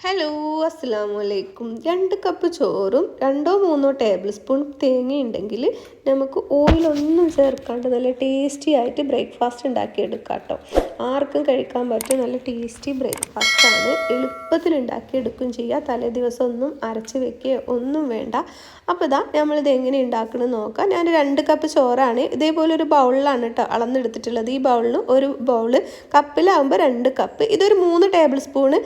Hello അസ്സാം വലൈക്കും രണ്ട് കപ്പ് ചോറും രണ്ടോ മൂന്നോ ടേബിൾ സ്പൂൺ തേങ്ങ ഉണ്ടെങ്കിൽ നമുക്ക് ഓയിലൊന്നും ചേർക്കാണ്ട് നല്ല ടേസ്റ്റി ആയിട്ട് ബ്രേക്ക്ഫാസ്റ്റ് ഉണ്ടാക്കിയെടുക്കാം കേട്ടോ ആർക്കും കഴിക്കാൻ പറ്റിയ നല്ല ടേസ്റ്റി ബ്രേക്ക്ഫാസ്റ്റാണ് എളുപ്പത്തിൽ ഉണ്ടാക്കിയെടുക്കുകയും ചെയ്യുക. തലേ ദിവസം ഒന്നും അരച്ച് വെക്കുകയോ ഒന്നും വേണ്ട. അപ്പോൾ ഇതാ നമ്മളിത് എങ്ങനെ ഉണ്ടാക്കണമെന്ന് നോക്കാം. ഞാൻ രണ്ട് കപ്പ് ചോറാണ്. ഇതേപോലെ ഒരു ബൗളിലാണ് കേട്ടോ അളന്നെടുത്തിട്ടുള്ളത്. ഈ ബൗളിൽ ഒരു ബൗൾ കപ്പിലാകുമ്പോൾ രണ്ട് കപ്പ് ഇതൊരു മൂന്ന് ടേബിൾ സ്പൂണ്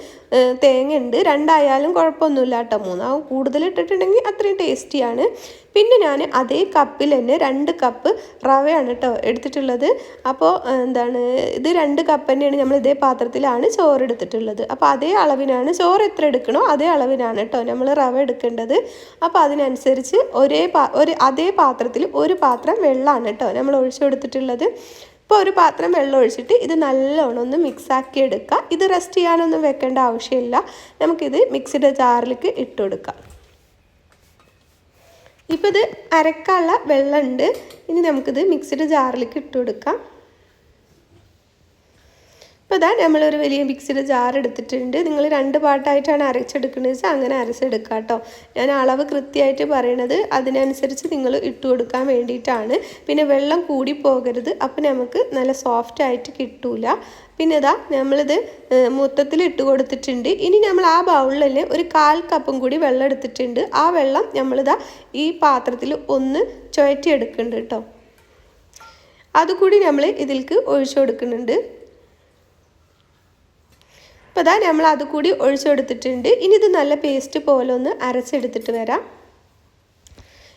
തേങ്ങ ഉണ്ട്. രണ്ടായാലും കുഴപ്പമൊന്നുമില്ല കേട്ടോ. മൂന്നാവും കൂടുതൽ ഇട്ടിട്ടുണ്ടെങ്കിൽ അത്രയും ടേസ്റ്റിയാണ് പിന്നെ ഞാൻ അതേ കപ്പിൽ തന്നെ രണ്ട് കപ്പ് റവയാണ് കേട്ടോ എടുത്തിട്ടുള്ളത്. അപ്പോൾ എന്താണ് ഇത് രണ്ട് കപ്പ് തന്നെയാണ് നമ്മൾ ഇതേ പാത്രത്തിലാണ് ചോറ് എടുത്തിട്ടുള്ളത്. അപ്പോൾ അതേ അളവിനാണ് ചോറ് എത്ര എടുക്കണോ അതേ അളവിനാണ് കേട്ടോ നമ്മൾ റവ എടുക്കേണ്ടത്. അപ്പോൾ അതിനനുസരിച്ച് ഒരേ പാ ഒരു അതേ പാത്രത്തിൽ ഒരു പാത്രം വെള്ളമാണ് കേട്ടോ നമ്മൾ ഒഴിച്ചു കൊടുത്തിട്ടുള്ളത്. ഇപ്പോൾ ഒരു പാത്രം വെള്ളം ഒഴിച്ചിട്ട് ഇത് നല്ലോണം ഒന്ന് മിക്സാക്കി എടുക്കുക ഇത് റെസ്റ്റ് ചെയ്യാനൊന്നും വെക്കേണ്ട ആവശ്യമില്ല. നമുക്കിത് മിക്സിയുടെ ജാറിലേക്ക് ഇട്ട് കൊടുക്കാം. ഇപ്പോൾ ഇത് അരക്കാനുള്ള വെള്ളമുണ്ട്. ഇനി നമുക്കിത് മിക്സിയുടെ ജാറിലേക്ക് ഇട്ട് കൊടുക്കാം. ഇപ്പോൾ ഇതാ നമ്മളൊരു വലിയ മിക്സിയുടെ ജാർ എടുത്തിട്ടുണ്ട്. നിങ്ങൾ രണ്ട് പാട്ടായിട്ടാണ് അരച്ചെടുക്കുന്നത്. വെച്ചാൽ അങ്ങനെ അരച്ചെടുക്കുക കേട്ടോ ഞാൻ അളവ് കൃത്യമായിട്ട് പറയണത് അതിനനുസരിച്ച് നിങ്ങൾ ഇട്ട് കൊടുക്കാൻ വേണ്ടിയിട്ടാണ്. പിന്നെ വെള്ളം കൂടി പോകരുത്. അപ്പോൾ നമുക്ക് നല്ല സോഫ്റ്റ് ആയിട്ട് കിട്ടൂല. പിന്നെ ഇതാ നമ്മളിത് മൊത്തത്തിൽ ഇട്ട് കൊടുത്തിട്ടുണ്ട്. ഇനി നമ്മൾ ആ ബൗളിൽ ഒരു കാൽ കപ്പും കൂടി വെള്ളം എടുത്തിട്ടുണ്ട്. ആ വെള്ളം നമ്മളിതാ ഈ പാത്രത്തിൽ ഒന്ന് ചുഴറ്റിയെടുക്കുന്നുണ്ട് കേട്ടോ അതുകൂടി നമ്മൾ ഇതിലേക്ക് ഒഴിച്ചു കൊടുക്കുന്നുണ്ട്. അപ്പോൾ അതാ നമ്മൾ അത് കൂടി ഒഴിച്ചെടുത്തിട്ടുണ്ട്. ഇനി ഇത് നല്ല പേസ്റ്റ് പോലെ ഒന്ന് അരച്ചെടുത്തിട്ട് വരാം.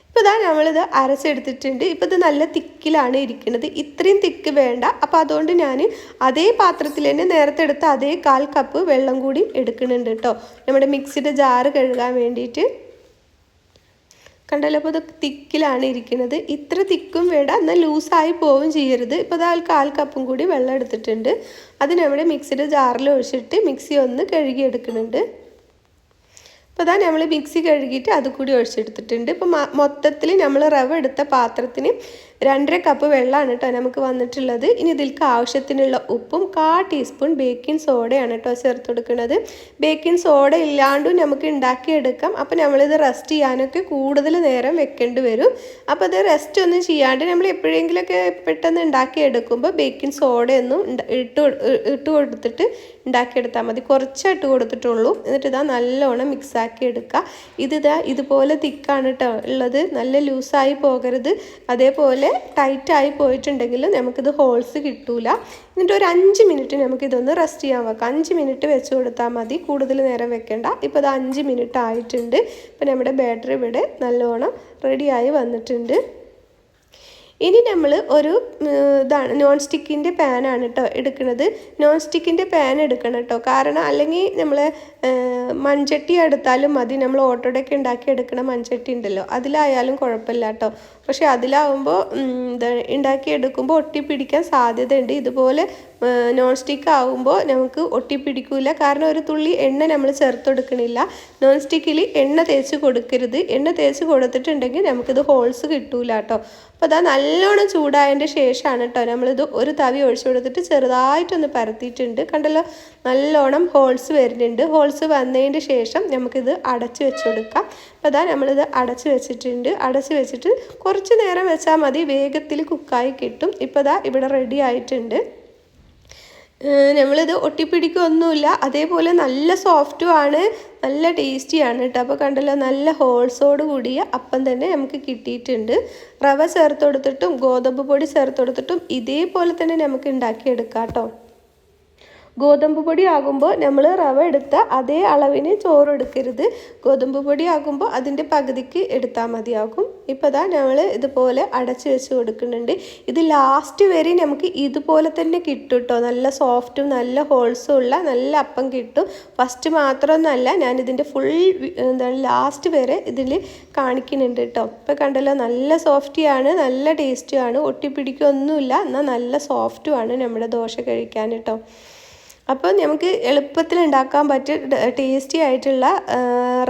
ഇപ്പോൾ ഇതാ നമ്മളിത് അരച്ചെടുത്തിട്ടുണ്ട്. ഇപ്പോൾ ഇത് നല്ല തിക്കിലാണ് ഇരിക്കുന്നത് ഇത്രയും തിക്ക് വേണ്ട. അപ്പോൾ അതുകൊണ്ട് ഞാൻ അതേ പാത്രത്തിൽ തന്നെ നേരത്തെ എടുത്ത അതേ കാൽ കപ്പ് വെള്ളം കൂടി എടുക്കുന്നുണ്ട് കേട്ടോ നമ്മുടെ മിക്സിയുടെ ജാറ് കഴുകാൻ വേണ്ടിയിട്ട്. കണ്ടല്ലോ അപ്പോൾ ഇത് തിക്കിലാണ് ഇരിക്കുന്നത്. ഇത്ര തിക്കും വേണ്ട എന്നാൽ ലൂസായി പോവുകയും ചെയ്യരുത്. ഇപ്പോൾ അത് കാൽ കപ്പും കൂടി വെള്ളം എടുത്തിട്ടുണ്ട്. അതിനവിടെ മിക്സിയുടെ ജാറിൽ ഒഴിച്ചിട്ട് മിക്സി ഒന്ന് കഴുകിയെടുക്കുന്നുണ്ട്. അപ്പോൾ അതാ നമ്മൾ മിക്സി കഴുകിയിട്ട് അത് കൂടി ഒഴിച്ചെടുത്തിട്ടുണ്ട്. ഇപ്പോൾ മൊത്തത്തിൽ നമ്മൾ റവ എടുത്ത പാത്രത്തിന് രണ്ടര കപ്പ് വെള്ളമാണ് കേട്ടോ നമുക്ക് വന്നിട്ടുള്ളത്. ഇനി ഇതിൽക്ക് ആവശ്യത്തിനുള്ള ഉപ്പും കാ ടീസ്പൂൺ ബേക്കിംഗ് സോഡയാണ് കേട്ടോ ചേർത്ത് കൊടുക്കുന്നത്. ബേക്കിംഗ് സോഡ ഇല്ലാണ്ടും നമുക്ക് ഉണ്ടാക്കിയെടുക്കാം. അപ്പോൾ നമ്മളിത് റെസ്റ്റ് ചെയ്യാനൊക്കെ കൂടുതൽ നേരം വെക്കേണ്ടി വരും. അപ്പോൾ അത് റെസ്റ്റ് ഒന്നും ചെയ്യാണ്ട് നമ്മൾ എപ്പോഴെങ്കിലുമൊക്കെ പെട്ടെന്ന് ഉണ്ടാക്കിയെടുക്കുമ്പോൾ ബേക്കിംഗ് സോഡയൊന്നും ഇട്ട് ഇട്ട് കൊടുത്തിട്ട് ഉണ്ടാക്കിയെടുത്താൽ മതി. കുറച്ചേ ഇട്ട് കൊടുത്തിട്ടുള്ളൂ. എന്നിട്ട് ഇതാ നല്ലോണം മിക്സാക്കി എടുക്കുക. ഇത് ഇതാ ഇതുപോലെ തിക്കാണ് കേട്ടോ ഉള്ളത്. നല്ല ലൂസായി പോകരുത്. അതേപോലെ ടൈറ്റായി പോയിട്ടുണ്ടെങ്കിൽ നമുക്കിത് ഹോൾസ് കിട്ടൂല. എന്നിട്ട് ഒരു അഞ്ച് മിനിറ്റ് നമുക്കിതൊന്ന് റെസ്റ്റ് ചെയ്യാൻ വെക്കാം. അഞ്ച് മിനിറ്റ് വെച്ച് കൊടുത്താൽ മതി. കൂടുതൽ നേരം വെക്കേണ്ട. ഇപ്പോൾ ഇത് അഞ്ച് മിനിറ്റ് ആയിട്ടുണ്ട്. ഇപ്പോൾ നമ്മുടെ ബാറ്ററി ഇവിടെ നല്ലോണം റെഡിയായി വന്നിട്ടുണ്ട്. ഇനി നമ്മൾ ഒരു ഇതാണ് നോൺ സ്റ്റിക്കിന്റെ പാനാണ് കേട്ടോ എടുക്കുന്നത്. നോൺ സ്റ്റിക്കിന്റെ പാൻ എടുക്കണം കേട്ടോ കാരണം അല്ലെങ്കിൽ നമ്മൾ മൺചട്ടി എടുത്താലും മതി. നമ്മൾ ഓട്ടോടൊക്കെ ഉണ്ടാക്കി എടുക്കണ മൺചട്ടി ഉണ്ടല്ലോ. അതിലായാലും കുഴപ്പമില്ല കേട്ടോ പക്ഷേ അതിലാവുമ്പോൾ എടുക്കുമ്പോൾ ഒട്ടി പിടിക്കാൻ സാധ്യതയുണ്ട്. ഇതുപോലെ നോൺ സ്റ്റിക്ക് ആവുമ്പോൾ നമുക്ക് ഒട്ടിപ്പിടിക്കില്ല കാരണം ഒരു തുള്ളി എണ്ണ നമ്മൾ ചേർത്തെടുക്കണില്ല. നോൺ സ്റ്റിക്കിൽ എണ്ണ തേച്ച് കൊടുക്കരുത്. എണ്ണ തേച്ച് കൊടുത്തിട്ടുണ്ടെങ്കിൽ നമുക്കിത് ഹോൾസ് കിട്ടൂല കേട്ടോ. അപ്പോൾ അതാ നല്ലോണം ചൂടായതിന്റെ ശേഷമാണ് കേട്ടോ നമ്മളിത് ഒരു തവി ഒഴിച്ചു കൊടുത്തിട്ട് ചെറുതായിട്ടൊന്ന് പരത്തിയിട്ടുണ്ട്. കണ്ടല്ലോ? നല്ലോണം ഹോൾസ് വരുന്നുണ്ട്. ഹോൾസ് വന്നതിന്റെ ശേഷം നമുക്കിത് അടച്ച് വെച്ച് കൊടുക്കാം അപ്പോൾ അതാ നമ്മളിത് അടച്ച് വെച്ചിട്ടുണ്ട്. അടച്ച് വെച്ചിട്ട് കുറച്ച് നേരം വെച്ചാൽ മതി. വേഗത്തിൽ കുക്കായി കിട്ടും. ഇപ്പോൾ അതാ ഇവിടെ റെഡി ആയിട്ടുണ്ട്. നമ്മളിത് ഒട്ടിപ്പിടിക്കൊന്നുമില്ല. അതേപോലെ നല്ല സോഫ്റ്റും ആണ്. നല്ല ടേസ്റ്റിയാണ് കേട്ടോ അപ്പോൾ കണ്ടല്ലോ നല്ല ഹോൾസോട് കൂടിയ അപ്പം തന്നെ നമുക്ക് കിട്ടിയിട്ടുണ്ട്. റവ ചേർത്ത് കൊടുത്തിട്ടും ഗോതമ്പ് പൊടി ചേർത്ത് കൊടുത്തിട്ടും ഇതേപോലെ തന്നെ നമുക്ക് ഉണ്ടാക്കിയെടുക്കാം കേട്ടോ ഗോതമ്പ് പൊടി ആകുമ്പോൾ നമ്മൾ റവ എടുത്ത അതേ അളവിന് ചോറ് എടുക്കരുത്. ഗോതമ്പ് പൊടി ആകുമ്പോൾ അതിന്റെ പകുതിക്ക് എടുത്താൽ മതിയാകും. ഇപ്പോൾ ഇതാ നമ്മൾ ഇതുപോലെ അടച്ച് വെച്ച് കൊടുക്കുന്നുണ്ട്. ഇത് ലാസ്റ്റ് വരെ നമുക്ക് ഇതുപോലെ തന്നെ കിട്ടും കേട്ടോ നല്ല സോഫ്റ്റും നല്ല ഹോൾസും ഉള്ള നല്ല അപ്പം കിട്ടും. ഫസ്റ്റ് മാത്രമൊന്നുമല്ല ഞാൻ ഇതിന്റെ ഫുൾ എന്താണ് ലാസ്റ്റ് വരെ ഇതിൽ കാണിക്കുന്നുണ്ട് കേട്ടോ ഇപ്പോൾ കണ്ടല്ലോ നല്ല സോഫ്റ്റിയാണ് നല്ല ടേസ്റ്റുമാണ് ഒട്ടിപ്പിടിക്കൊന്നുമില്ല എന്നാൽ നല്ല സോഫ്റ്റുമാണ് നമ്മുടെ ദോശ കഴിക്കാൻ കേട്ടോ അപ്പോൾ നമുക്ക് എളുപ്പത്തിൽ ഉണ്ടാക്കാൻ പറ്റിയ ടേസ്റ്റി ആയിട്ടുള്ള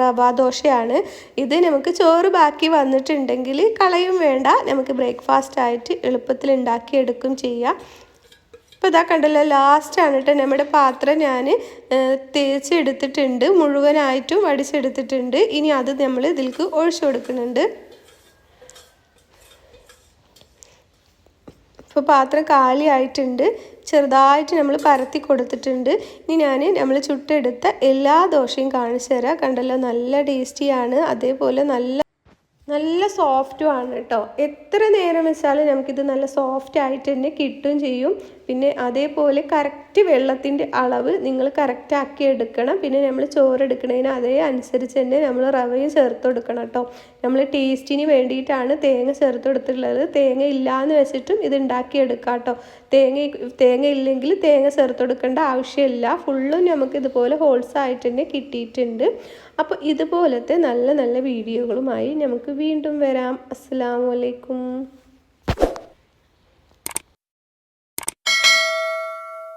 റവ ദോശയാണ്. ഇത് നമുക്ക് ചോറ് ബാക്കി വന്നിട്ടുണ്ടെങ്കിൽ കളയും വേണ്ട. നമുക്ക് ബ്രേക്ക്ഫാസ്റ്റ് ആയിട്ട് എളുപ്പത്തിൽ ഉണ്ടാക്കിയെടുക്കും ചെയ്യാം. അപ്പോൾ ഇതാ കണ്ടല്ലോ ലാസ്റ്റാണ് കേട്ടോ നമ്മുടെ പാത്രം ഞാൻ തേച്ചെടുത്തിട്ടുണ്ട്. മുഴുവനായിട്ടും വടിച്ചെടുത്തിട്ടുണ്ട്. ഇനി അത് നമ്മൾ ഇതിലേക്ക് ഒഴിച്ചു കൊടുക്കുന്നുണ്ട്. ഇപ്പോൾ പാത്രം കാലിയായിട്ടുണ്ട്. ചെറുതായിട്ട് നമ്മൾ പരത്തി കൊടുത്തിട്ടുണ്ട്. ഇനി ഞാൻ നമ്മൾ ചുട്ടെടുത്ത എല്ലാ ദോശയും കാണിച്ചു തരാം. കണ്ടല്ലോ നല്ല ടേസ്റ്റിയാണ്. അതേപോലെ നല്ല നല്ല സോഫ്റ്റും ആണ് കേട്ടോ എത്ര നേരം വെച്ചാലും നമുക്കിത് നല്ല സോഫ്റ്റ് ആയിട്ട് തന്നെ കിട്ടുകയും ചെയ്യും. പിന്നെ അതേപോലെ കറക്റ്റ് വെള്ളത്തിന്റെ അളവ് നിങ്ങൾ കറക്റ്റ് ആക്കി എടുക്കണം. പിന്നെ നമ്മൾ ചോറ് എടുക്കുന്നതിന് അതേ അനുസരിച്ച് തന്നെ നമ്മൾ റവയും ചേർത്ത് കൊടുക്കണം കേട്ടോ നമ്മൾ ടേസ്റ്റിന് വേണ്ടിയിട്ടാണ് തേങ്ങ ചേർത്ത് കൊടുത്തിട്ടുള്ളത്. തേങ്ങ ഇല്ലയെന്ന് വെച്ചിട്ടും ഇത് ഉണ്ടാക്കിയെടുക്കാം കേട്ടോ തേങ്ങ തേങ്ങ ഇല്ലെങ്കിൽ തേങ്ങ ചേർത്ത് കൊടുക്കേണ്ട ആവശ്യമില്ല. ഫുള്ളും നമുക്ക് ഇതുപോലെ ഹോൾസായിട്ട് തന്നെ കിട്ടിയിട്ടുണ്ട്. അപ്പോൾ ഇതുപോലത്തെ നല്ല നല്ല വീഡിയോകളുമായി നമുക്ക് വീണ്ടും വരാം. അസ്സാം വലൈക്കും